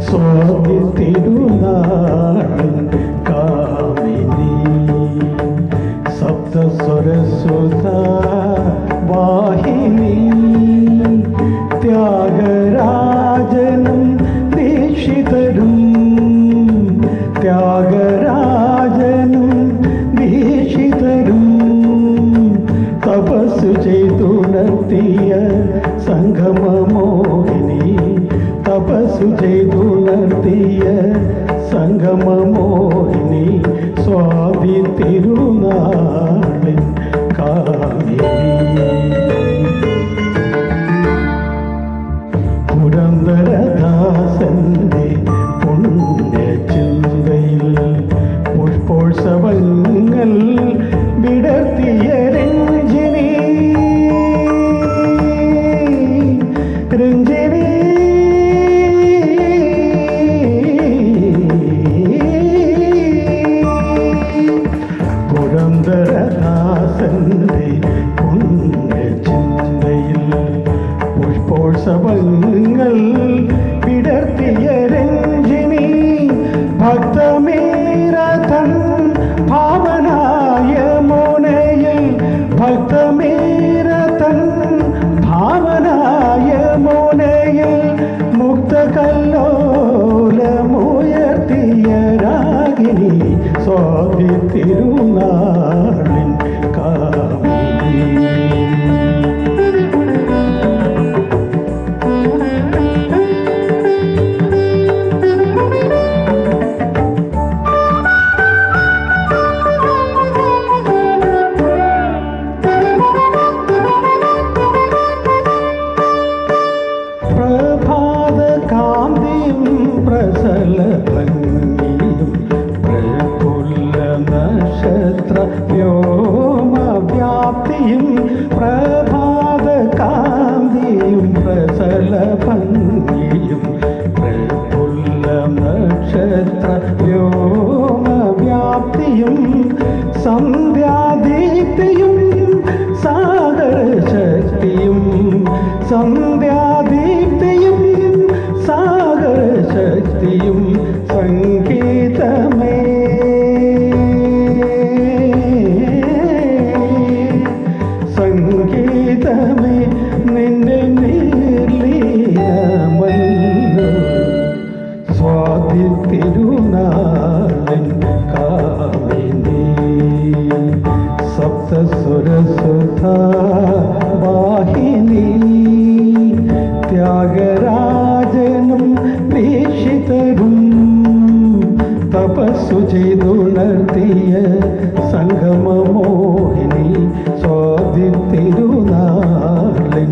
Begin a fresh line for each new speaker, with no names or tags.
Swathi തിരുനാളിൻ Kamini. സപ്തസ്വരസുത Vahini ത്യാഗരാജനും ദീക്ഷിതരും. ത്യാഗരാജനും ദീക്ഷിതരും. തപസ്സു ചെയ്തുണർത്തിയ സംഗമമോഹിനി തപസ്സു ചെയ്തുണർത്തിയ സംഗമമോഹിനി Swathi തിരുനാളിൻ Swathi Nakshatra വ്യോമവ്യാപ്തിയും സന്ധ്യാദീപ്തിയും തപസ്സു ചെയ്തുണർത്തിയ സംഗമമോഹിനി Swathi തിരുനാളിൻ